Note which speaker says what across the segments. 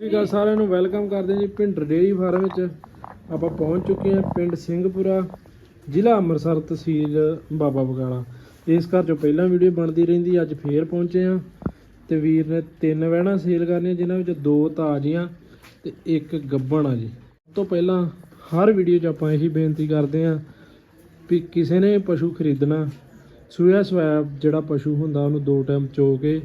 Speaker 1: ਸਤਿ ਸ਼੍ਰੀ ਅਕਾਲ ਸਾਰਿਆਂ ਨੂੰ, ਵੈਲਕਮ ਕਰਦੇ ਹਾਂ ਜੀ ਪਿੰਡ ਡੇਅਰੀ ਫਾਰਮ ਵਿੱਚ। ਆਪਾਂ ਪਹੁੰਚ ਚੁੱਕੇ ਹਾਂ ਪਿੰਡ ਸਿੰਘਪੁਰਾ, ਜ਼ਿਲ੍ਹਾ ਅੰਮ੍ਰਿਤਸਰ ਤਹਿਸੀਲ ਬਾਬਾ ਬਗਾਲਾ। ਇਸ ਘਰ ਚੋਂ ਪਹਿਲਾਂ ਵੀਡੀਓ ਬਣਦੀ ਰਹਿੰਦੀ, ਅੱਜ ਫੇਰ ਪਹੁੰਚੇ ਹਾਂ। ਤੇ ਵੀਰ ਨੇ ਤਿੰਨ ਵਹਿਣਾ ਸੇਲ ਕਰਨੀਆਂ, ਜਿਨ੍ਹਾਂ ਵਿੱਚ ਦੋ ਤਾਜ਼ੀਆਂ ਤੇ ਇੱਕ ਗੱਬਣ ਆ ਜੀ। ਸਭ ਤੋਂ ਪਹਿਲਾਂ ਹਰ ਵੀਡੀਓ 'ਚ ਆਪਾਂ ਇਹੀ ਬੇਨਤੀ ਕਰਦੇ ਹਾਂ ਵੀ ਕਿਸੇ ਨੇ ਪਸ਼ੂ ਖਰੀਦਣਾ, ਸੂਇਆ ਸਵਾਇਆ ਜਿਹੜਾ ਪਸ਼ੂ ਹੁੰਦਾ, ਉਹਨੂੰ ਦੋ ਟਾਈਮ ਚੋ ਕੇ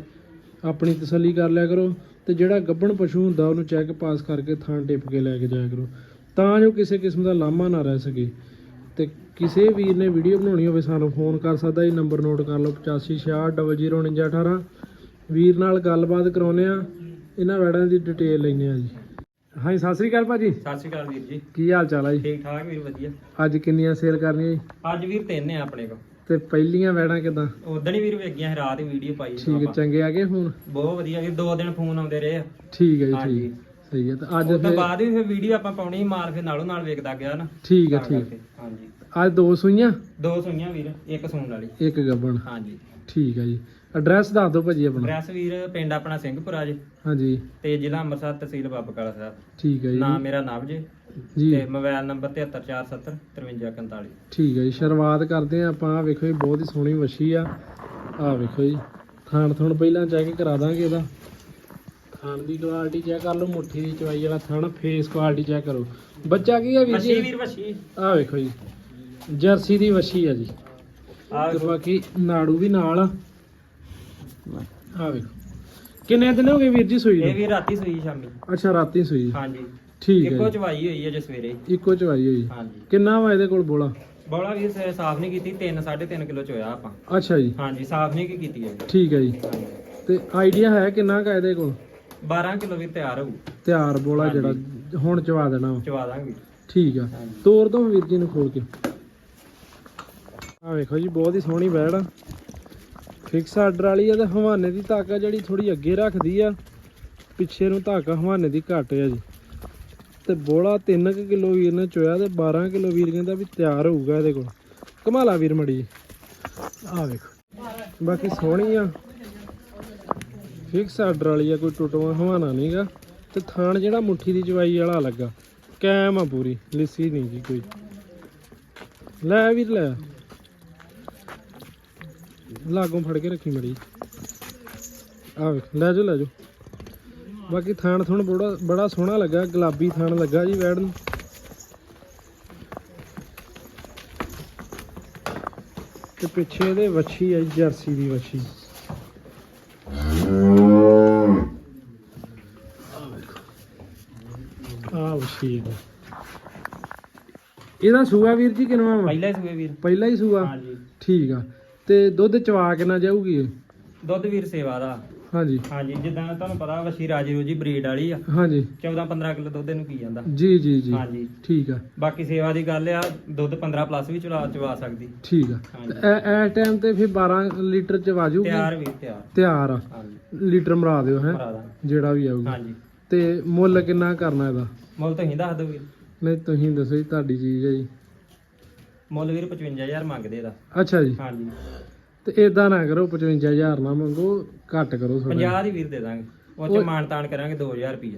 Speaker 1: ਆਪਣੀ ਤਸੱਲੀ ਕਰ ਲਿਆ ਕਰੋ। ਤੇ ਜਿਹੜਾ ਗੱਭਣ ਪਸ਼ੂ ਹੁੰਦਾ ਉਹਨੂੰ ਚੈੱਕ ਪਾਸ ਕਰਕੇ ਥਾਂ ਟਿਪ ਕੇ ਲੈ ਕੇ ਜਾਇਆ ਕਰੋ। ਤਾਂ ਜੋ ਕਿਸੇ ਕਿਸਮ ਦਾ ਲਾਮਾ ਨਾ ਰਹਿ ਸਕੇ। ਤੇ ਕਿਸੇ ਵੀਰ ਨੇ ਵੀਡੀਓ ਬਣਾਉਣੀ ਹੋਵੇ ਸਾਨੂੰ ਫੋਨ ਕਰ ਸਕਦਾ ਇਹ ਨੰਬਰ ਨੋਟ ਕਰ ਲਓ 8560090918 ਵੀਰ ਨਾਲ ਗੱਲਬਾਤ ਕਰਾਉਨੇ ਆ ਇਹਨਾਂ ਵੈੜਾਂ ਦੀ ਡਿਟੇਲ ਲੈਣੇ ਆ ਜੀ। ਹਾਂਜੀ ਸਤਿ ਸ੍ਰੀ ਅਕਾਲ ਭਾਜੀ।
Speaker 2: ਸਤਿ ਸ਼੍ਰੀ ਅਕਾਲ ਵੀਰ ਜੀ।
Speaker 1: ਕੀ ਹਾਲ ਚਾਲ ਆ ਜੀ?
Speaker 2: ਠੀਕ ਠਾਕ ਵੀਰ ਵਧੀਆ।
Speaker 1: ਅੱਜ ਕਿੰਨੀਆਂ ਸੇਲ ਕਰਨੀਆਂ ਜੀ?
Speaker 2: ਅੱਜ ਵੀਰ ਤਿੰਨ ਆ ਆਪਣੇ ਕੋਲ।
Speaker 1: ਤੇ ਪਹਿਲੀਆਂ ਵੈੜਾਂ ਕਿਦਾਂ?
Speaker 2: ਉਦੋਂ ਹੀ ਵੀਰ ਵੇਗੀਆਂ ਸੀ ਰਾਤ ਹੀ ਵੀਡੀਓ ਪਾਈ ਸੀ
Speaker 1: ਠੀਕ ਹੈ
Speaker 2: ਆਪਾਂ।
Speaker 1: ਚੰਗੇ ਆ ਗਏ ਹੁਣ?
Speaker 2: ਬਹੁਤ ਵਧੀਆ ਵੀਰ ਦੋ ਦਿਨ ਫੋਨ ਆਉਂਦੇ ਰਹੇ ਆ।
Speaker 1: ਠੀਕ ਹੈ ਜੀ
Speaker 2: ਹਾਂਜੀ।
Speaker 1: ਠੀਕ। ਸਹੀ ਹੈ ਤਾਂ ਅੱਜ
Speaker 2: ਉਸ ਤੋਂ
Speaker 1: ਫਿਰ
Speaker 2: ਬਾਅਦ ਵੀ ਫਿਰ ਵੀਡੀਓ ਆਪਾਂ ਪਾਉਣੀ ਸੀ ਮਾਲ ਫਿਰ ਨਾਲੋਂ ਨਾਲ ਵੇਖਦਾ ਗਿਆ ਨਾ।
Speaker 1: ਠੀਕ ਹੈ
Speaker 2: ਤਾਂ
Speaker 1: ਠੀਕ।
Speaker 2: ਕਰਕੇ। ਹਾਂਜੀ।
Speaker 1: ਅੱਜ ਦੋ ਸੂਈਆਂ?
Speaker 2: ਦੋ ਸੂਈਆਂ ਵੀਰ ਇੱਕ ਸੂਣ ਵਾਲੀ।
Speaker 1: ਇੱਕ ਗੱਬਣ।
Speaker 2: ਹਾਂਜੀ।
Speaker 1: ਠੀਕ ਹੈ ਜੀ। ਐਡਰੈਸ ਦੱਸ ਦਿਓ ਭਾਜੀ ਆਪਣਾ।
Speaker 2: ਐਡਰੈਸ ਵੀਰ ਪਿੰਡ ਆਪਣਾ ਸਿੰਘਪੁਰਾ ਜੀ।
Speaker 1: ਹਾਂਜੀ।
Speaker 2: ਤੇ ਜ਼ਿਲ੍ਹਾ ਅੰਮ੍ਰਿਤਸਰ ਤਹਿਸੀਲ ਬਾਬਕਾਲਾ ਸਾਹਿਬ।
Speaker 1: ਠੀਕ ਹੈ
Speaker 2: ਨਾਮ
Speaker 1: ਜੀ
Speaker 2: ਮੇਰਾ ਨਵ ਜੀ।
Speaker 1: ਜੀ।
Speaker 2: ਤੇ ਮੋਬਾਈਲ ਨੰਬਰ 7347 5341
Speaker 1: ਠੀਕ ਹੈ ਜੀ। ਸ਼ੁਰੂਆਤ ਕਰਦੇ ਆ ਆਪਾਂ। ਆਹ ਵੇਖੋ ਜੀ ਬਹੁਤ ਹੀ ਸੋਹਣੀ ਵੱਛੀ ਆ। ਆਹ ਵੇਖੋ ਜੀ। ਥਣ ਥਣ ਪਹਿਲਾਂ ਚੈੱਕ ਕਰਾ ਦਾਂਗੇ ਇਹਦਾ। ਥਣ ਦੀ ਕੁਆਲਿਟੀ ਚੈੱਕ ਕਰ ਲਓ ਮੁੱਠੀ ਦੀ ਚਵਾਈ ਵਾਲਾ ਥਣ ਫੇਸ ਕੁਆਲਿਟੀ ਚੈੱਕ ਕਰੋ। ਬੱਚਾ ਕੀ ਆ ਵੀਰ ਜੀ?
Speaker 2: ਵੀਰ ਵਸ਼ੀ
Speaker 1: ਆਹ ਵੇਖੋ ਜੀ। ਜਰਸੀ ਦੀ ਵੱਛੀ ਆ ਜੀ।
Speaker 2: ਆ
Speaker 1: ਤੇ ਬਾਕੀ ਨਾੜੂ ਵੀ ਨਾਲ ਆ। ਆਹ ਵੇਖੋ। ਕਿੰਨੇ ਦਿਨ ਹੋ ਗਏ ਵੀਰ ਜੀ ਸੂਈ
Speaker 2: ਇਹ
Speaker 1: ਨੂੰ
Speaker 2: ਵੀ ਰਾਤੀ ਸੂਈ ਸ਼ਾਮੀ।
Speaker 1: ਅੱਛਾ ਰਾਤੀ ਸੂਈ।
Speaker 2: ਹਾਂਜੀ।
Speaker 1: ਠੀਕ ਹੈ
Speaker 2: ਇੱਕੋ
Speaker 1: ਜੀ।
Speaker 2: ਚਵਾਈ ਹੋਈ ਹੈ ਜੇ ਸਵੇਰੇ।
Speaker 1: ਇੱਕੋ ਚਵਾਈ ਹੋਈ।
Speaker 2: ਹਾਂਜੀ।
Speaker 1: ਕਿੰਨਾ ਵਾ ਇਹਦੇ ਕੋਲ ਬੋਲਾ?
Speaker 2: ਬੋਲਾ ਸੇ ਸਾਫ਼ ਨਹੀਂ ਕੀਤੀ 3 3.5 ਕਿਲੋ ਚੋਇਆ ਆਪਾਂ।
Speaker 1: ਅੱਛਾ ਜੀ।
Speaker 2: ਹਾਂਜੀ ਸਾਫ਼ ਨਹੀਂ ਕੀ ਕੀਤੀ ਹੈ
Speaker 1: ਠੀਕ ਹੈ ਜੀ। ਤੇ ਆਈਡੀਆ ਹੈ ਕਿੰਨਾ ਕਾ ਇਹਦੇ ਕੋਲ?
Speaker 2: 12 ਕਿਲੋ ਵੀਰ ਤਿਆਰ ਹੋਊ।
Speaker 1: ਤਿਆਰ ਬੋਲਾ। ਜਿਹੜਾ ਹੁਣ ਚਵਾ ਦੇਣਾ ਵਾ।
Speaker 2: ਚਵਾ ਦਾਂਗੇ।
Speaker 1: ਠੀਕ ਆ।
Speaker 2: ਹਾਂਜੀ।
Speaker 1: ਤੋਰ ਦੋ ਵੀਰ ਜੀ ਨੂੰ ਖੋਲ ਕੇ। ਆ ਵੇਖੋ ਜੀ, ਬਹੁਤ ਹੀ ਸੋਹਣੀ ਬੈੜ ਆ। ਫਿਕਸ ਆਰਡਰ ਵਾਲੀ ਆ ਤੇ ਹਵਾਨੇ ਦੀ ਧਾਕ ਜਿਹੜੀ ਥੋੜੀ ਅੱਗੇ ਰੱਖਦੀ ਆ, ਪਿੱਛੇ ਨੂੰ ਧਾਕ ਹਵਾਨੇ ਦੀ ਘੱਟ ਆ ਜੀ। ਤੇ ਬੋਲਾ 3 ਕਿਲੋ ਵੀਰ ਨੇ ਚੋਇਆ ਤੇ 12 ਕਿਲੋ ਵੀਰ ਕਹਿੰਦਾ ਵੀ ਤਿਆਰ ਹੋਊਗਾ ਇਹਦੇ ਕੋਲ। ਕਮਾਲਾ ਵੀਰ ਮੜੀ। ਆ ਵੇਖੋ, ਬਾਕੀ ਸੋਹਣੀ ਆ। ਫਿਕਸ ਆਰਡਰ ਵਾਲੀ ਆ, ਕੋਈ ਟੁੱਟਵਾ ਹਵਾਨਾ ਨਹੀਂਗਾ ਤੇ ਥਾਣ ਜਿਹੜਾ ਮੁੱਠੀ ਦੀ ਚਵਾਈ ਵਾਲਾ ਲੱਗਾ, ਕੈਮ ਆ ਪੂਰੀ, ਲਿੱਸੀ ਨਹੀਂ ਜੀ ਕੋਈ। ਲੈ ਵੀਰ, ਲੈ। ਲਾਗੋਂ ਫੜ ਕੇ ਰੱਖੀ ਮੜੀ। ਆ ਲੈ ਜੋ ਲੈ ਜੋ ਬਾਕੀ ਥਾਣ ਥੁਣ ਬੜਾ ਬੜਾ ਸੋਹਣਾ ਲੱਗਾ ਗੁਲਾਬੀ ਥਾਣ ਲੱਗਾ ਜੀ ਵੈੜ ਨੂੰ। ਤੇ ਪਿੱਛੇ ਇਹਦੇ ਵੱਛੀ ਆ ਜੀ, ਜਰਸੀ ਦੀ ਵੱਛੀ। ਆ ਵੱਛੀ ਇਹਦੀ। ਇਹਦਾ ਸੂਆ ਵੀਰ ਜੀ ਕਿਨਵਾ
Speaker 2: ਪਹਿਲਾ ਹੀ ਸੂਏ ਵੀਰ।
Speaker 1: ਪਹਿਲਾ ਹੀ ਸੂਆ?
Speaker 2: ਹਾਂਜੀ।
Speaker 1: ਠੀਕ ਆ। ਤੇ ਦੁੱਧ ਚਵਾ ਕੇ ਨਾ ਜਾਊਗੀ ਇਹ?
Speaker 2: ਦੁੱਧ ਵੀਰ ਸੇਵਾ ਦਾ।
Speaker 1: ਹਾਂਜੀ।
Speaker 2: ਹਾਂਜੀ ਜਿੱਦਾਂ ਤੁਹਾਨੂੰ ਪਤਾ ਵਸ਼ੀ ਰਾਜੀ ਰੋਜੀ ਬਰੀਡ ਵਾਲੀ ਆ।
Speaker 1: ਹਾਂਜੀ।
Speaker 2: 14 15 ਕਿਲੋ ਦੁੱਧ ਇਹਨੂੰ ਕੀ ਜਾਂਦਾ?
Speaker 1: ਜੀ ਜੀ ਜੀ।
Speaker 2: ਹਾਂਜੀ।
Speaker 1: ਠੀਕ ਆ।
Speaker 2: ਬਾਕੀ ਸੇਵਾ ਦੀ ਗੱਲ ਆ ਦੁੱਧ 15 ਪਲੱਸ ਵੀ ਚਲਾ ਚਵਾ ਸਕਦੀ।
Speaker 1: ਠੀਕ ਆ।
Speaker 2: ਹਾਂਜੀ।
Speaker 1: ਤੇ ਐ ਟਾਈਮ ਤੇ ਫਿਰ 12 ਲੀਟਰ ਚ ਵਾਜੂਗੀ
Speaker 2: ਤਿਆਰ ਵੀਰ ਤਿਆਰ।
Speaker 1: ਤਿਆਰ ਆ।
Speaker 2: ਹਾਂਜੀ।
Speaker 1: ਲੀਟਰ ਮਰਾ ਦਿਓ ਹੈ?
Speaker 2: ਭਰਾ ਦਾ
Speaker 1: ਜਿਹੜਾ ਵੀ ਆਊਗਾ।
Speaker 2: ਹਾਂਜੀ।
Speaker 1: ਤੇ ਮੁੱਲ ਕਿੰਨਾ ਕਰਨਾ ਇਹਦਾ?
Speaker 2: ਮੁੱਲ ਤੁਸੀਂ ਦੱਸ ਦਿਓ ਵੀਰ।
Speaker 1: ਨਹੀਂ ਤੁਸੀਂ ਦੱਸੋ ਜੀ ਤੁਹਾਡੀ ਚੀਜ਼ ਹੈ ਜੀ।
Speaker 2: ਮੁੱਲ ਵੀਰ 55000 ਮੰਗਦੇ ਇਹਦਾ।
Speaker 1: ਅੱਛਾ ਜੀ।
Speaker 2: ਹਾਂਜੀ।
Speaker 1: ਤੇ ਇਦਾਂ ਨਾ ਕਰੋ 55000 ਨਾ ਮੰਗੋ ਘੱਟ ਕਰੋ ਥੋੜਾ
Speaker 2: 50 ਦੀ ਵੀਰ ਦੇ ਦਾਂਗੇ। ਉਹ ਚ ਮਾਨ ਤਾਨ ਕਰਾਂਗੇ 2000 ਰੁਪਏ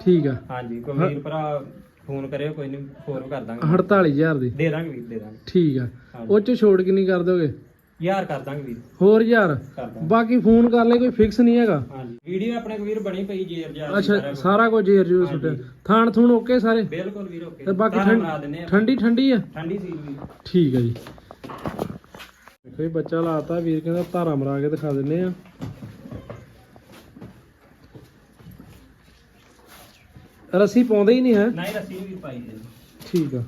Speaker 1: ਠੀਕ ਆ।
Speaker 2: ਹਾਂਜੀ ਕੋਈ ਵੀਰ ਭਰਾ ਫੋਨ ਕਰਿਓ ਕੋਈ ਨਹੀਂ ਹੋਰ ਕਰ ਦਾਂਗੇ।
Speaker 1: 48000 ਦੀ।
Speaker 2: ਦੇ ਦਾਂਗੇ ਵੀਰ ਦੇ ਦਾਂਗੇ।
Speaker 1: ਠੀਕ ਆ। ਉਹ ਚ ਛੋੜ ਕਿੰਨੀ ਕਰ ਦੋਗੇ?
Speaker 2: ਯਾਰ ਕਰ ਦਾਂਗੇ ਵੀਰ।
Speaker 1: ਹੋਰ ਯਾਰ
Speaker 2: ਕਰ ਦਾਂਗੇ।
Speaker 1: ਬਾਕੀ ਫੋਨ ਕਰ ਲੈ ਕੋਈ ਫਿਕਸ ਨਹੀਂ ਹੈਗਾ।
Speaker 2: ਹਾਂਜੀ। ਵੀਡੀਓ ਆਪਣੇ ਕੋਲ ਵੀਰ ਬਣੀ ਪਈ ਜੇਰ ਜਾ
Speaker 1: ਅੱਛਾ ਸਾਰਾ ਕੁਝ ਜੇਰ ਜੂ ਸੁੱਟਿਆ। ਥਾਣ ਥੂਣ ਓਕੇ ਸਾਰੇ?
Speaker 2: ਬਿਲਕੁਲ ਵੀਰ ਓਕੇ
Speaker 1: ਤੇ ਬਾਕੀ
Speaker 2: ਤੁਹਾਨੂੰ
Speaker 1: ਠੰਡ-
Speaker 2: ਬਣਾ ਦਿੰਨੇ ਆ
Speaker 1: ਠੰਡੀ ਠੰਡੀ ਆ?
Speaker 2: ਠੰਡੀ ਸੀਲ ਵੀਰ।
Speaker 1: ਠੀਕ ਹੈ ਜੀ। ਦੇਖੋ ਜੀ ਬੱਚਾ ਲਾਤਾ ਵੀਰ ਕਹਿੰਦਾ ਧਾਰਾ ਮਰਾ ਕੇ ਦਿਖਾ ਦਿੰਨੇ ਆ। ਰੱਸੀ ਪਾਉਂਦੇ ਹੀ ਨਹੀਂ ਹੈ।
Speaker 2: ਨਹੀਂ ਰੱਸੀ ਵੀ ਪਾਈ ਦੇ
Speaker 1: ਠੀਕ ਆ।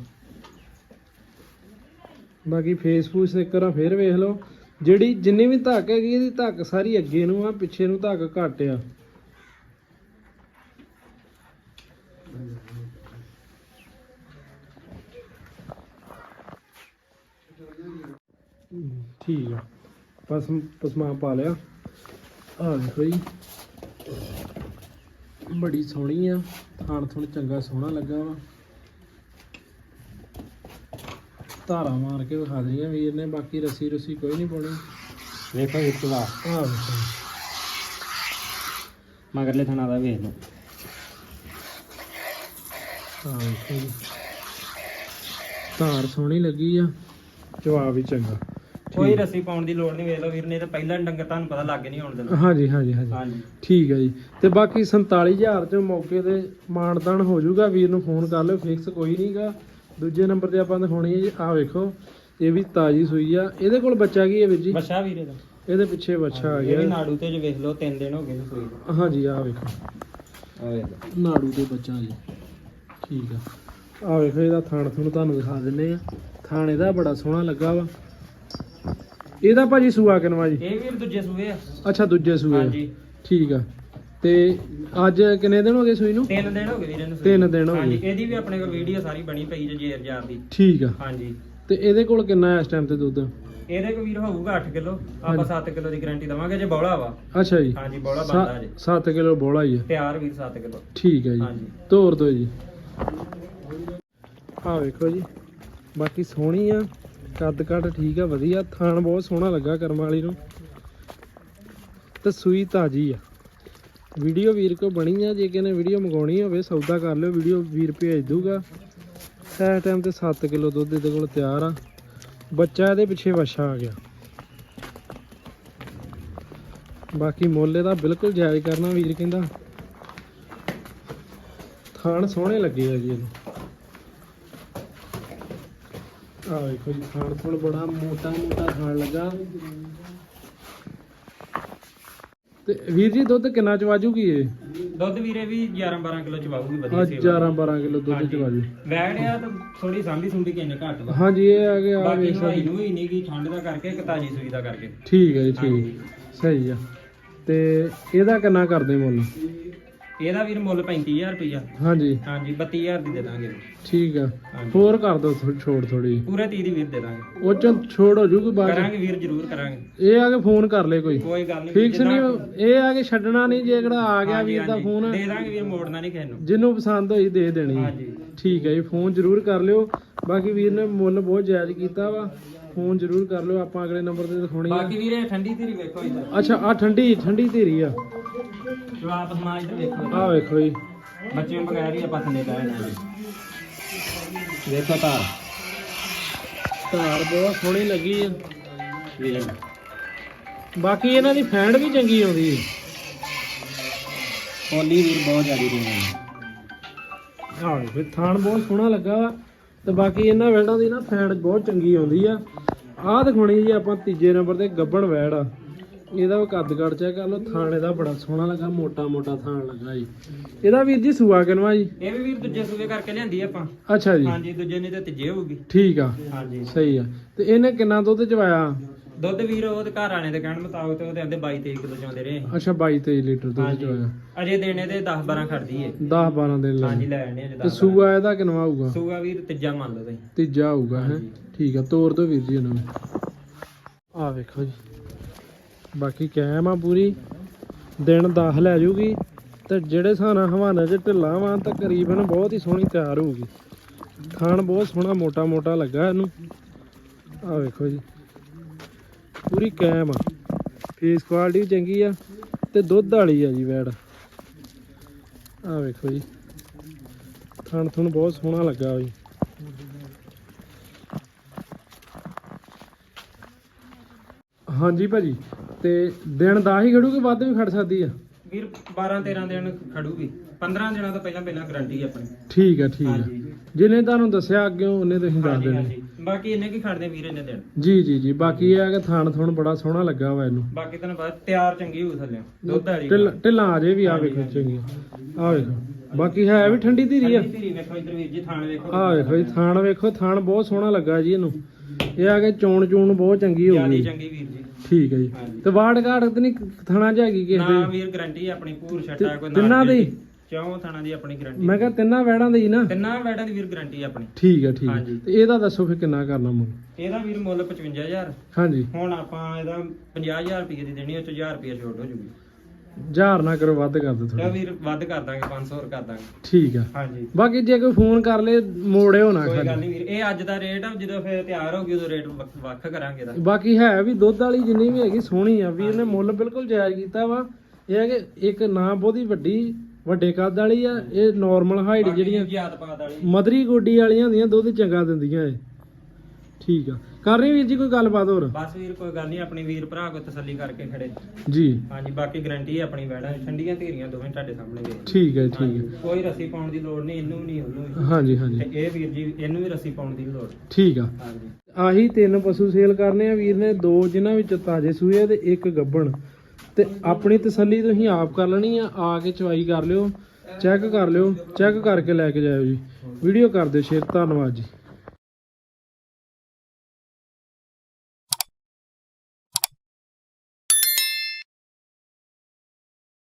Speaker 1: ਬਾਕੀ ਫੇਸਬੁੱਕ ਤੇ ਕਰਾਂ ਫੇਰ ਵੇਖ ਲਓ। ਜਿਹੜੀ ਜਿੰਨੀ ਵੀ ਧੱਕ ਹੈਗੀ, ਇਹਦੀ ਧੱਕ ਸਾਰੀ ਅੱਗੇ ਨੂੰ ਆ, ਪਿੱਛੇ ਨੂੰ ਧੱਕ ਘੱਟ ਆ। ਠੀਕ ਆ। ਪਸਮ ਪਸਮਾ ਪਾ ਲਿਆ। ਆ ਦੇਖੋ ਜੀ। ਬੜੀ ਸੋਹਣੀ ਆ। ਥਾਣ ਥੁਣ ਚੰਗਾ ਸੋਹਣਾ ਲੱਗਾ ਵਾ। ਧਾਰਾ ਮਾਰ ਕੇ ਵਿਖਾ ਦਈਆਂ ਵੀਰ ਨੇ ਬਾਕੀ ਰੱਸੀ ਰੁੱਸੀ ਕੋਈ ਨਹੀਂ ਪਾਉਣੀ।
Speaker 2: ਵੇਖੋ ਇੱਕ ਵਾਰ।
Speaker 1: ਆਹ ਵੇਖੋ।
Speaker 2: ਮਗਰਲੇ ਥਾਣਾ ਦਾ ਵੇਖ ਲਓ।
Speaker 1: ਹਾਂ ਵੇਖੋ ਜੀ। ਧਾਰ ਸੋਹਣੀ ਲੱਗੀ ਆ ਜਵਾਬ ਵੀ ਚੰਗਾ।
Speaker 2: ਕੋਈ ਰੱਸੀ ਪਾਉਣ ਦੀ ਲੋੜ ਨਹੀਂ ਵੇਖ ਲਓ ਵੀਰ ਨੇ ਤਾਂ ਪਹਿਲਾਂ ਡੰਗਰ ਤੁਹਾਨੂੰ ਪਤਾ ਲੱਗ ਨਹੀਂ ਆਉਣ
Speaker 1: ਹਾਂਜੀ ਹਾਂਜੀ ਹਾਂਜੀ।
Speaker 2: ਹਾਂਜੀ।
Speaker 1: ਠੀਕ ਹੈ ਜੀ। ਤੇ ਬਾਕੀ 47000 ਚ ਮੌਕੇ ਤੇ ਮਾਨਦਾਨ ਹੋ ਜਾਊਗਾ ਵੀਰ ਨੂੰ ਫੋਨ ਕਰ ਲਿਓ ਫਿਕਸ ਕੋਈ ਨਹੀਂਗਾ ਦੂਜੇ ਨੰਬਰ ਤੇ ਆਪਾਂ ਦਿਖਾਉਣੀ ਹੈ ਜੀ ਆਹ ਵੇਖੋ ਇਹ ਵੀ ਤਾਜੀ ਸੂਈ ਆ। ਇਹਦੇ ਕੋਲ ਬੱਚਾ ਕੀ ਹੈ ਵੀਰ ਜੀ?
Speaker 2: ਬੱਛਾ ਵੀਰੇ ਦਾ।
Speaker 1: ਇਹਦੇ ਪਿੱਛੇ ਬੱਚਾ ਆ
Speaker 2: ਇਹ ਵੀ
Speaker 1: ਗਿਆ
Speaker 2: ਨਾੜੂ ਤੇ ਜੇ ਵੇਖ ਲਓ ਤਿੰਨ ਦਿਨ ਹੋ ਗਏ ਨੇ ਸੂਈ ਨੂੰ।
Speaker 1: ਹਾਂਜੀ ਆਹ ਵੇਖੋ।
Speaker 2: ਆਹ ਵੇਖ ਲਓ।
Speaker 1: ਨਾੜੂ ਤੇ ਬੱਚਾ ਜੀ। ਠੀਕ ਆ। ਆਹ ਵੇਖੋ ਇਹਦਾ ਥਾਣ ਤੁਹਾਨੂੰ ਤੁਹਾਨੂੰ ਦਿਖਾ ਦਿੰਨੇ ਆ। ਥਾਣ ਇਹਦਾ ਬੜਾ ਸੋਹਣਾ ਲੱਗਾ ਵਾ। ਇਹਦਾ ਭਾਜੀ ਸੂਆ ਕਿਨਵਾ ਜੀ?
Speaker 2: ਇਹ ਵੀਰ ਦੂਜੇ ਸੂਏ ਆ।
Speaker 1: ਅੱਛਾ ਦੂਜੇ ਸੂਏ ਆ।
Speaker 2: ਹਾਂਜੀ।
Speaker 1: ਠੀਕ ਆ। ਤੇ ਅੱਜ ਕਿੰਨੇ ਦਿਨ ਹੋ ਗਏ ਸੂਈ ਨੂੰ?
Speaker 2: ਤਿੰਨ ਦਿਨ ਹੋ ਗਏ ਵੀਰੇ ਨੂੰ ਸੂਈ
Speaker 1: ਤਿੰਨ। ਦਿਨ ਹੋ
Speaker 2: ਹਾਂਜੀ
Speaker 1: ਗਏ
Speaker 2: ਇਹਦੀ ਵੀ ਆਪਣੇ ਕੋਲ ਵੀਡੀਓ ਸਾਰੀ ਬਣੀ ਪਈ ਜੇ ਜੇਰ ਜਾਰ ਦੀ।
Speaker 1: ਠੀਕ ਆ।
Speaker 2: ਹਾਂਜੀ।
Speaker 1: ਤੇ ਇਹਦੇ ਕੋਲ ਕਿੰਨਾ ਹੈ ਇਸ ਟਾਈਮ ਤੇ ਦੁੱਧ?
Speaker 2: ਇਹਦੇ ਕੋ ਵੀਰ ਹੋਊਗਾ 8 ਕਿਲੋ। ਆਪਾਂ
Speaker 1: ਹਾਂਜੀ।
Speaker 2: 7 ਕਿਲੋ ਦੀ ਗਾਰੰਟੀ ਦਵਾਂਗੇ ਜੇ ਬੌਲਾ ਵਾ।
Speaker 1: ਅੱਛਾ ਜੀ।
Speaker 2: ਹਾਂਜੀ ਬੌਲਾ ਬੰਦਾ ਜੇ।
Speaker 1: 7 ਕਿਲੋ ਬੋਲਾ ਹੀ ਆ।
Speaker 2: ਤਿਆਰ ਵੀਰ 7 ਕਿਲੋ।
Speaker 1: ਠੀਕ ਹੈ ਜੀ।
Speaker 2: ਹਾਂਜੀ।
Speaker 1: ਤੋਰ ਦੋ ਜੀ। ਆਹ ਵੇਖੋ ਜੀ। ਬਾਕੀ ਸੋਹਣੀ ਆ। ਕੱਦ ਕੱਦ ਠੀਕ ਆ ਵਧੀਆ। ਥਾਣ ਬਹੁਤ ਸੋਹਣਾ ਲੱਗਾ ਕਰਮ ਵਾਲੀ ਨੂੰ। ਤੇ ਸੂਈ ਤਾਜੀ ਆ। ਵੀਡੀਓ ਵੀਰ ਕੋ ਬਣੀ ਆ, ਜੇ ਕਿਨੇ ਵੀਡੀਓ ਮੰਗਾਉਣੀ ਹੋਵੇ, ਸੌਦਾ ਕਰ ਲਿਓ, ਵੀਡੀਓ ਵੀਰ ਭੇਜ ਦੂਗਾ। ਇਸ ਟਾਈਮ ਤੇ 7 ਕਿਲੋ ਦੁੱਧ ਇਹਦੇ ਕੋਲ ਤਿਆਰ ਆ। ਬੱਚਾ ਇਹਦੇ ਪਿੱਛੇ ਵਛਾ ਆ ਗਿਆ। ਬਾਕੀ ਮੁੱਲ ਇਹਦਾ ਬਿਲਕੁਲ ਜਾਇਜ਼ ਕਰਨਾ ਵੀਰ ਕਹਿੰਦਾ। ਥਾਣ ਸੋਹਣੇ ਲੱਗੇ ਆ ਜੀ ਇਹਨੂੰ। ਆ ਵੇਖੋ ਜੀ, ਥਾਣ ਥੋੜਾ ਬੜਾ ਮੋਟਾ ਮੋਟਾ ਥਾਣ ਲੱਗਾ। ਤੇ ਵੀਰ ਜੀ ਦੁੱਧ ਕਿੰਨਾ ਚਵਾਜੂਗੀ ਇਹ?
Speaker 2: ਦੁੱਧ ਵੀਰੇ ਵੀ 11 12 ਕਿਲੋ ਚਵਾਉਗੀ ਵਧੀਆ
Speaker 1: ਅੱਜ
Speaker 2: ਸੇਵਾ।
Speaker 1: 11 12 ਕਿਲੋ ਦੁੱਧ। ਚਵਾਜੂ
Speaker 2: ਵੈੜ ਆ ਤਾਂ ਥੋੜੀ ਸਾਂਭੀ ਸੁੰਭੀ ਕਿੰਨੇ ਘੱਟ ਵਾ।
Speaker 1: ਹਾਂਜੀ ਇਹ ਆ ਗਿਆ ਆ
Speaker 2: ਬਾਕੀ
Speaker 1: ਵੇਖ ਸਕਦੇ
Speaker 2: ਨੂੰ ਹੀ ਨਹੀਂ ਗੀ ਠੰਡ ਦਾ ਕਰਕੇ ਇੱਕ ਤਾਜੀ ਸੂਈ ਦਾ ਕਰਕੇ।
Speaker 1: ਠੀਕ ਹੈ ਜੀ। ਠੀਕ। ਸਹੀ ਆ। ਤੇ ਇਹਦਾ ਕਿੰਨਾ ਕਰਦੇ ਮੁੱਲ?
Speaker 2: ਇਹਦਾ ਵੀਰ ਮੁੱਲ 35000 ਰੁਪਇਆ
Speaker 1: ਹਾਂਜੀ।
Speaker 2: ਹਾਂਜੀ 32000 ਦੀ ਦੇ ਦਾਂਗੇ
Speaker 1: ਠੀਕ ਆ।
Speaker 2: ਹਾਂਜੀ।
Speaker 1: ਹੋਰ ਕਰ ਦੋ ਛੋੜ ਥੋੜੀ
Speaker 2: ਪੂਰੇ 30 ਦੀ ਵੀਰ ਦੇ ਦਾਂਗੇ।
Speaker 1: ਉਹ ਚ ਛੋੜ ਹੋ ਜੂਗੀ ਬਾਅਦ ਚ।
Speaker 2: ਕਰਾਂਗੇ ਵੀਰ ਜ਼ਰੂਰ ਕਰਾਂਗੇ।
Speaker 1: ਇਹ ਆ ਕੇ ਫੋਨ ਕਰ ਲੈ ਕੋਈ।
Speaker 2: ਕੋਈ ਗੱਲ ਨਹੀਂ
Speaker 1: ਫਿਕਸ ਨਹੀਂ ਇਹ ਆ ਕਿ ਛੱਡਣਾ ਨਹੀਂ ਜੇ ਕਿਹੜਾ ਆ ਗਿਆ ਵੀਰ ਦਾ ਫੋਨ।
Speaker 2: ਦੇ ਦਾਂਗੇ ਵੀਰ ਮੋੜਨਾ ਨਹੀਂ ਕਿਸੇ ਨੂੰ।
Speaker 1: ਜਿਹਨੂੰ ਪਸੰਦ ਹੋਈ ਦੇ ਦੇਣੀ। ਹੈ।
Speaker 2: ਹਾਂਜੀ।
Speaker 1: ਠੀਕ ਹੈ ਜੀ ਫੋਨ ਜ਼ਰੂਰ ਕਰ ਲਿਓ। ਬਾਕੀ ਵੀਰ ਨੇ ਮੁੱਲ ਬਹੁਤ ਜਾਇਜ਼ ਕੀਤਾ ਵਾ। ਫੋਨ ਜ਼ਰੂਰ ਕਰ ਲਿਓ। ਆਪਾਂ ਅਗਲੇ ਨੰਬਰ ਤੇ ਦਿਖਾਉਣੀ ਆ।
Speaker 2: ਬਾਕੀ ਵੀਰੇ ਠੰਡੀ ਧੀਰੀ ਵੇਖੋ ਇਧਰ।
Speaker 1: ਅੱਛਾ ਆ ਠੰਡੀ ਠੰਡੀ ਧੀਰੀ ਆ।
Speaker 2: ਜਵਾਬ ਸਮਾਜ ਇਧਰ ਵੇਖੋ
Speaker 1: ਆ ਵੇਖੋ ਜੀ।
Speaker 2: ਬੱਚੇ ਨੂੰ ਬਗੈਰ ਹੀ ਆਪਾਂ ਥੱਲੇ ਲੈ ਲੈਣਾ ਜੀ ਵੇਖੋ ਤਾਰ।
Speaker 1: ਬਹੁਤ ਸੋਹਣੀ ਲੱਗੀ ਆ।
Speaker 2: ਵੀਰੇ
Speaker 1: ਬਾਕੀ ਇਹਨਾਂ ਦੀ ਫੈਂਡ ਵੀ ਚੰਗੀ ਆਉਂਦੀ ਹੈ
Speaker 2: ਪੋਲੀ ਵੀਰ ਬਹੁਤ ਜ਼ਿਆਦੀ ਰੂਮ
Speaker 1: ਆਹ ਵੇਖੋ ਥਾਣ ਬਹੁਤ ਸੋਹਣਾ ਲੱਗਾ ਵਾ। ਤੇ ਬਾਕੀ ਇਹਨਾਂ ਵੈੜਾਂ ਦੀ ਨਾ ਫੈਂਡ ਬਹੁਤ ਚੰਗੀ ਆਉਂਦੀ ਆ। ਆਹ ਦਿਖਾਉਣੀ ਜੀ ਆਪਾਂ ਤੀਜੇ ਨੰਬਰ ਤੇ ਗੱਬਣ ਵੈੜ ਆ। ਇਹਦਾ ਵੀ ਕੱਦ ਕੱਦ ਚੈੱਕ ਕਰ ਲਓ ਥਾਣ ਇਹਦਾ ਬੜਾ ਸੋਹਣਾ ਲੱਗਾ ਮੋਟਾ ਮੋਟਾ ਥਾਣ ਲੱਗਾ ਜੀ। ਇਹਦਾ ਵੀਰ ਜੀ ਸੂਆ ਕਿਨਵਾ ਜੀ?
Speaker 2: ਇਹ ਵੀ ਵੀਰ ਦੂਜੇ ਸੂਏ ਕਰਕੇ ਲਿਆਂਦੀ ਆਪਾਂ।
Speaker 1: ਅੱਛਾ ਜੀ।
Speaker 2: ਹਾਂਜੀ ਦੂਜੇ ਨਹੀਂ ਤੇ ਤੀਜੇ ਹੋਊਗੀ।
Speaker 1: ਠੀਕ ਆ।
Speaker 2: ਹਾਂਜੀ।
Speaker 1: ਸਹੀ ਆ। ਤੇ ਇਹਨੇ ਕਿੰਨਾ ਦੁੱਧ ਚਵਾਇਆ?
Speaker 2: ਦੁੱਧ ਵੀਰ ਉਹਦੇ ਘਰ ਆਣੇ ਦੇ ਕਹਿਣ ਮੁਤਾਬਕ ਤੇ ਉਹਦੇ ਆਂਦੇ 22 23 ਕਿਲੋ ਚਾਉਂਦੇ ਰਹੇ।
Speaker 1: ਅੱਛਾ 22 23 ਲੀਟਰ ਦੁੱਧ
Speaker 2: ਹਾਂਜੀ।
Speaker 1: ਚਵਾਇਆ।
Speaker 2: ਅਜੇ ਦੇਣੇ ਤੇ 10 12 ਖੜਦੀ ਏ।
Speaker 1: 10 12 ਦਿਨ
Speaker 2: ਹਾਂਜੀ
Speaker 1: ਲੱਗੇ
Speaker 2: ਲੈ ਆਣੇ ਅਜੇ
Speaker 1: ਤੇ
Speaker 2: 10
Speaker 1: ਸੂਆ ਇਹਦਾ ਕਿਨਵਾ ਹੋਊਗਾ?
Speaker 2: ਸੂਗਾ ਵੀਰ ਤੀਜਾ ਮੰਨ ਲਓ ਤੁਸੀਂ।
Speaker 1: ਤੀਜਾ ਹੋਊਗਾ ਹੈ?
Speaker 2: ਹਾਂਜੀ।
Speaker 1: ਠੀਕ ਆ ਤੋਰ ਦੋ ਵੀਰ ਜੀ ਇਹਨਾਂ ਨੂੰ ਆ ਵੇਖੋ ਜੀ। ਬਾਕੀ ਕੈਮ ਆ ਪੂਰੀ। ਦਿਨ 10 ਲੈ ਜੂਗੀ ਤੇ ਜਿਹੜੇ ਸਾਨਾ ਹਵਾਨੇ ਚ ਢਿੱਲਾ ਵਾਂ ਤਾਂ ਕਰੀਬਨ ਬਹੁਤ ਹੀ ਸੋਹਣੀ ਤਿਆਰ ਹੋਊਗੀ। ਖਾਣ ਬਹੁਤ ਸੋਹਣਾ ਮੋਟਾ ਮੋਟਾ ਲੱਗਾ ਇਹਨੂੰ। ਆ ਵੇਖੋ ਜੀ। ਪੂਰੀ ਕੈਮ ਆ। ਫੇਸ ਕੁਆਲਿਟੀ ਵੀ ਚੰਗੀ ਆ ਤੇ ਦੁੱਧ ਵਾਲੀ ਆ ਜੀ ਵੈੜ। ਆ ਵੇਖੋ ਜੀ। ਖਾਣ ਤੁਹਾਨੂੰ ਬਹੁਤ ਸੋਹਣਾ ਲੱਗਾ ਜੀ ਹਾਂਜੀ ਭਾਜੀ। ਤੇ ਦਿਨ ਦਾ ਹੀ ਖੜੂ ਕਿ ਵੱਧ ਵੀ ਖੜ ਸਕਦੀ ਆ?
Speaker 2: ਵੀਰ 12 13 ਦਿਨ ਖੜੂਗੀ। 15 ਦਿਨਾਂ ਤੋਂ ਪਹਿਲਾਂ ਪਹਿਲਾਂ ਗਾਰੰਟੀ ਆਪਣੀ।
Speaker 1: ਠੀਕ ਆ ਠੀਕ ਆ।
Speaker 2: ਹਾਂਜੀ
Speaker 1: ਜਿਹਨੇ ਤੁਹਾਨੂੰ ਦੱਸਿਆ ਅੱਗੇ ਉਹਨੇ ਤੁਸੀਂ ਦੱਸ
Speaker 2: ਹਾਂਜੀ
Speaker 1: ਦੇਣਾ।
Speaker 2: ਹਾਂਜੀ। ਬਾਕੀ ਇਹਨੇ ਕੀ ਖੜਦੇ ਵੀਰ ਇਹਨੇ ਦਿਨ?
Speaker 1: ਜੀ ਜੀ ਜੀ। ਬਾਕੀ ਇਹ ਆ ਕਿ ਥਾਣ ਥਣ ਬੜਾ ਸੋਹਣਾ ਲੱਗਾ ਵਾ ਇਹਨੂੰ।
Speaker 2: ਬਾਕੀ ਤੁਹਾਨੂੰ ਪਤਾ ਤਿਆਰ ਚੰਗੀ ਹੋਊ ਥੱਲੇ। ਦੁੱਧ ਵਾਲੀ
Speaker 1: ਢਿੱਲ- ਢਿੱਲਾਂ ਆ ਜੇ ਵੀ ਆ ਵੇਖੋ। ਚੰਗੀ ਆ ਵੇਖੋ। ਬਾਕੀ ਹੈ ਵੀ ਠੰਡੀ ਧੀਰੀ ਆ।
Speaker 2: ਧੀਰੀ ਵੇਖੋ ਇਧਰ ਵੀਰ ਜੀ ਥਾਣ ਵੇਖੋ।
Speaker 1: ਆ ਵੇਖੋ ਜੀ ਥਾਣ ਵੇਖੋ ਥਾਣ ਬਹੁਤ ਸੋਹਣਾ ਲੱਗਾ ਜੀ ਇਹਨੂੰ। ਇਹ ਆ ਕਿ ਚੋਣ ਚੂਣ ਬਹੁਤ ਚੰਗੀ
Speaker 2: ਜਿਆਦੀ
Speaker 1: ਹੋਊਗੀ
Speaker 2: ਚੰਗੀ ਵੀਰ ਜੀ।
Speaker 1: ਠੀਕ ਹੈ ਜੀ।
Speaker 2: ਹਾਂਜੀ।
Speaker 1: ਤੇ ਵਾੜ ਘਾੜ ਤੇ ਨਹੀਂ ਥਾਣਾ ਚ ਹੈਗੀ ਕਿਸੇ
Speaker 2: ਨਾ
Speaker 1: ਦੇ?
Speaker 2: ਵੀਰ ਗਾਰੰਟੀ ਆਪਣੀ ਪੂਰ ਛੱਟਾ ਕੋਈ
Speaker 1: ਤਿੰਨਾਂ ਦੀ?
Speaker 2: ਚੌਂ ਥਾਣਾ ਦੀ ਆਪਣੀ ਗਾਰੰਟੀ
Speaker 1: ਮੈਂ ਕਿਹਾ ਤਿੰਨਾਂ ਵੈੜਾਂ ਦੇ ਨਾ?
Speaker 2: ਤਿੰਨਾਂ ਵੈਡਾਂ ਦੀ ਵੀਰ ਗਾਰੰਟੀ ਆਪਣੀ।
Speaker 1: ਠੀਕ ਹੈ ਠੀਕ ਹੈ।
Speaker 2: ਹਾਂਜੀ।
Speaker 1: ਤੇ ਇਹਦਾ ਦੱਸੋ ਫਿਰ ਕਿੰਨਾ ਕਰਨਾ ਮੁੱਲ?
Speaker 2: ਇਹਦਾ ਵੀਰ ਮੁੱਲ 55000
Speaker 1: ਹਾਂਜੀ।
Speaker 2: ਹੁਣ ਆਪਾਂ ਇਹਦਾ 50000 ਰੁਪਏ ਦੀ ਦੇਣੀ ਉਹ ਚ 1000 ਰੁਪਏ ਛੋਟ ਹੋ ਜੂਗੀ।
Speaker 1: ਹਜ਼ਾਰ ਨਾ ਕਰੋ ਵੱਧ ਕਰ ਦਿਓ ਥੋੜਾ
Speaker 2: ਵੀਰ ਵੱਧ ਕਰ ਦਾਂਗੇ 500 ਹੋਰ ਕਰ ਦਾਂਗੇ।
Speaker 1: ਠੀਕ ਆ।
Speaker 2: ਹਾਂਜੀ।
Speaker 1: ਬਾਕੀ ਜੇ ਕੋਈ ਫੋਨ ਕਰ ਲੇ ਮੋੜਿਓ ਨਾ
Speaker 2: ਕੋਈ ਗੱਲ
Speaker 1: ਖਾਲੀ
Speaker 2: ਨਹੀਂ ਵੀਰ ਇਹ ਅੱਜ ਦਾ ਰੇਟ ਆ ਜਦੋਂ ਫਿਰ ਤਿਆਰ ਹੋ ਗਈ ਉਦੋਂ ਰੇਟ ਵੱਖ ਵੱਖ ਕਰਾਂਗੇ ਇਹਦਾ।
Speaker 1: ਬਾਕੀ ਹੈ ਵੀ ਦੁੱਧ ਵਾਲੀ ਜਿੰਨੀ ਵੀ ਹੈਗੀ ਸੋਹਣੀ ਆ। ਵੀਰ ਨੇ ਮੁੱਲ ਬਿਲਕੁਲ ਜਾਇਜ਼ ਕੀਤਾ ਵਾ। ਇਹ ਹੈ ਕਿ ਇੱਕ ਨਾ ਬਹੁਤੀ ਵੱਡੀ ਵੱਡੇ ਕੱਦ ਵਾਲੀ ਆ। ਇਹ ਨਾਰਮਲ ਹਾਈਟ ਜਿਹੜੀਆਂ
Speaker 2: ਜਿਆਦ ਪਾਤ ਵਾਲੀ।
Speaker 1: ਮਦਰੀ ਗੋਡੀ ਵਾਲੀਆਂ ਹੁੰਦੀਆਂ ਦੁੱਧ ਚੰਗਾ ਦਿੰਦੀਆਂ ਏ ਠੀਕ ਆ। ਕਰ ਰਹੀ ਵੀਰ ਜੀ ਕੋਈ ਗੱਲਬਾਤ ਹੋਰ?
Speaker 2: ਬਸ ਵੀਰ ਕੋਈ ਗੱਲ ਨਹੀਂ ਆਪਣੀ ਵੀਰ ਭਰਾ ਕੋ ਤਸੱਲੀ ਕਰਕੇ ਖੜੇ।
Speaker 1: ਜੀ।
Speaker 2: ਹਾਂਜੀ ਬਾਕੀ ਗਾਰੰਟੀ ਹੈ ਆਪਣੀ ਵੈੜਾਂ। ਠੰਡੀਆਂ ਧੀਰੀਆਂ ਦੋਵੇਂ ਤੁਹਾਡੇ ਸਾਹਮਣੇ ਵੇਖ
Speaker 1: ਠੀਕ ਹੈ ਠੀਕ ਹੈ
Speaker 2: ਕੋਈ ਰੱਸੀ ਪਾਉਣ ਦੀ ਲੋੜ ਨਹੀਂ ਇਹਨੂੰ ਨਹੀਂ ਉਹਨੂੰ ਵੀ
Speaker 1: ਹਾਂਜੀ ਹਾਂਜੀ।
Speaker 2: ਤੇ ਇਹ ਵੀਰ ਜੀ ਇਹਨੂੰ ਵੀ ਰੱਸੀ ਪਾਉਣ ਦੀ ਲੋੜ।
Speaker 1: ਠੀਕ ਆ।
Speaker 2: ਹਾਂਜੀ।
Speaker 1: ਆਹੀ ਤਿੰਨ ਪਸ਼ੂ ਸੇਲ ਕਰਨੇ ਆ ਵੀਰ ਨੇ ਦੋ ਜਿਨ੍ਹਾਂ ਵਿੱਚ ਤਾਜੇ ਸੂਏ ਆ ਤੇ ਇੱਕ ਗੱਬਣ। ਤੇ ਆਪਣੀ ਤਸੱਲੀ ਤੁਸੀਂ ਆਪ ਕਰ ਲੈਣੀ ਆ ਆ ਕੇ ਚਵਾਈ ਕਰ ਲਿਓ ਚੈੱਕ ਕਰ ਲਿਓ ਚੈੱਕ ਕਰਕੇ ਲੈ ਕੇ ਜਾਇਓ ਜੀ। ਵੀਡੀਓ ਕਰ ਦਿਓ ਸ਼ੇਅਰ ਧੰਨਵਾਦ ਜੀ।